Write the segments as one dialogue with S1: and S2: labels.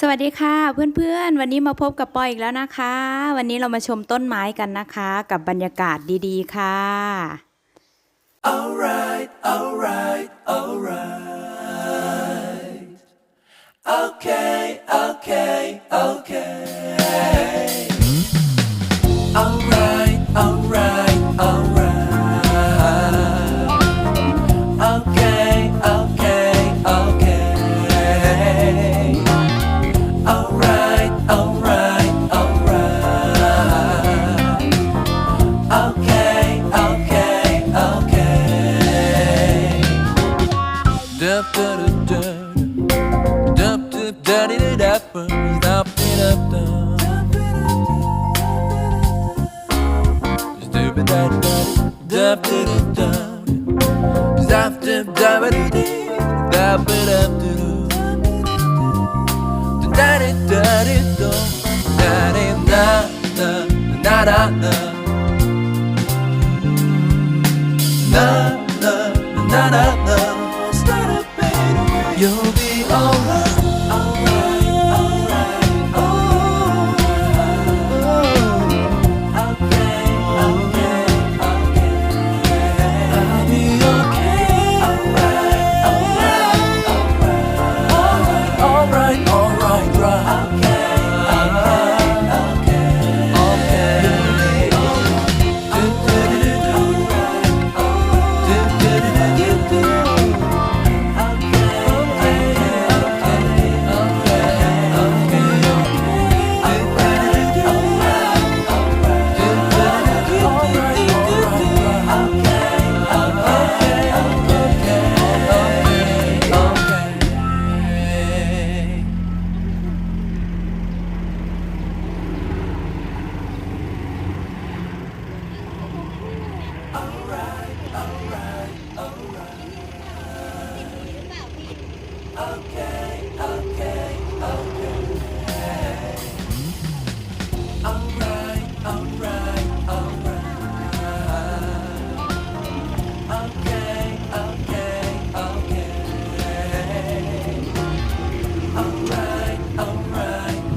S1: สวัสดีค่ะเพื่อนๆ วันนี้มาพบกับปอยอีกแล้วนะคะ วันนี้เรามาชมต้นไม้กันนะคะ กับบรรยากาศดีๆค่ะ
S2: Alright, alright, dip, da ba dee dee, da ba da doo doo. Da da da da do, da da na na na na na na.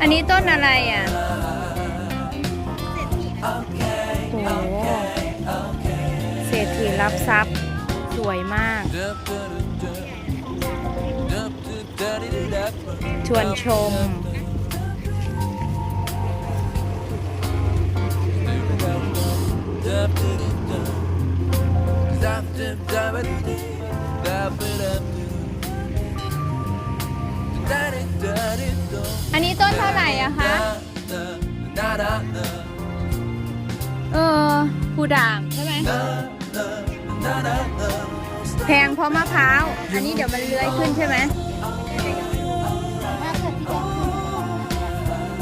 S1: อันนี้ต้นอะไรอะ
S2: okay,
S1: โอ้โห
S2: okay.
S1: เศรษฐีรับทรัพย์ สวยมาก
S2: Duh, duh, duh, duh.
S1: ชวนชม
S2: Dup, di-di-dup. Zap, dup, da-ba-di-di. Dap-a-dup-dup. Da-di-da-di-dup.
S1: อันนี้ต้นเท่าไหร่อะคะ
S2: Na-na-na-na.
S1: เออผูด่างใช่ไหม
S2: Na-na-na-na.
S1: แพงเพราะมะพร้าว อันนี้เดี๋ยวมันเลื้อยขึ้นใช่ไหม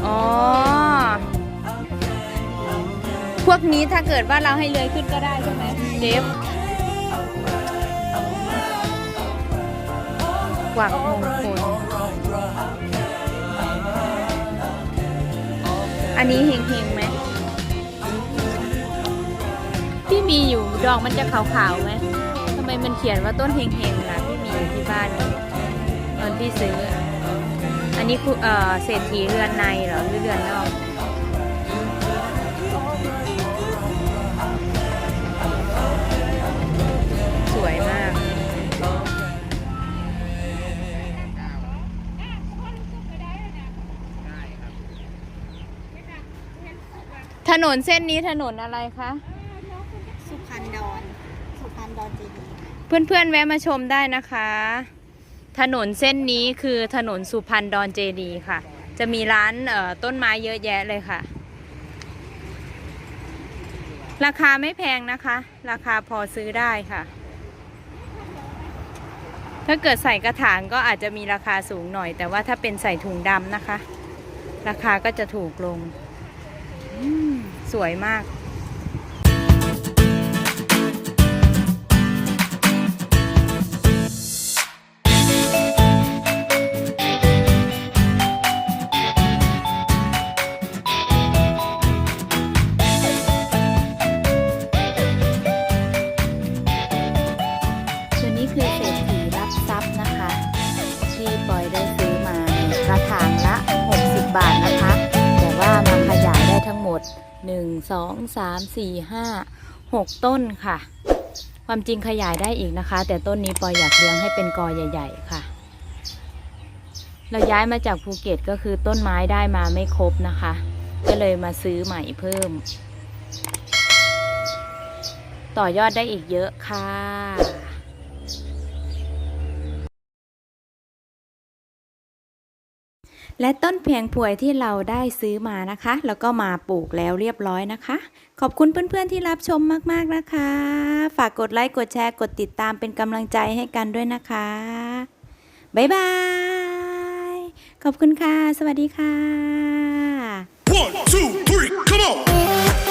S1: อ๋อ พวกนี้ถ้าเกิดว่าเราให้เลื้อยขึ้นก็ได้ใช่ไหมเดฟกวักมงคล อันนี้เฮงเฮงๆไหมพี่มีอยู่ดอกมันจะขาวๆไหมทำไมมันเขียนว่าต้นเฮงเฮงๆล่ะพี่มีอยู่ที่บ้าน ตอนพี่ซื้อ อันนี้คือเอ่อเศรษฐีเรือนในเหรอหรือเรือนนอกสวยมาก ถนนเส้นนี้ถนนอะไรคะ
S3: สุพรรณดอน สุพรรณดอนเจดีย์
S1: เพื่อนๆ แวะมาชมได้นะคะ ถนนเส้นนี้คือถนนสุพรรณดอนเจดีค่ะ จะมีร้านเอ่อต้นไม้เยอะแยะเลยค่ะ ราคาไม่แพงนะคะ ราคาพอซื้อได้ค่ะ ถ้าเกิดใส่กระถางก็อาจจะมีราคาสูงหน่อย แต่ว่าถ้าเป็นใส่ถุงดำนะคะ ราคาก็จะถูกลงสวยมาก ด 1 2 3 4 5 6 ต้นค่ะ ความจริงขยายได้อีกนะคะ แต่ต้นนี้ปอยอยากเลี้ยงให้เป็นกอใหญ่ ๆ ค่ะ เราย้ายมาจากภูเก็ตก็คือต้นไม้ได้มาไม่ครบนะคะ ก็เลยมาซื้อใหม่เพิ่ม ต่อยอดได้อีกเยอะค่ะ และต้นเพียงพวยที่เราได้ซื้อมานะคะ แล้วก็มาปลูกแล้วเรียบร้อยนะคะ ขอบคุณเพื่อนๆที่รับชมมากๆนะคะ ฝากกดไลค์กดแชร์กดติดตามเป็นกำลังใจให้กันด้วยนะคะบ๊ายบายขอบคุณค่ะ สวัสดีค่ะ
S4: One, two, three, come on!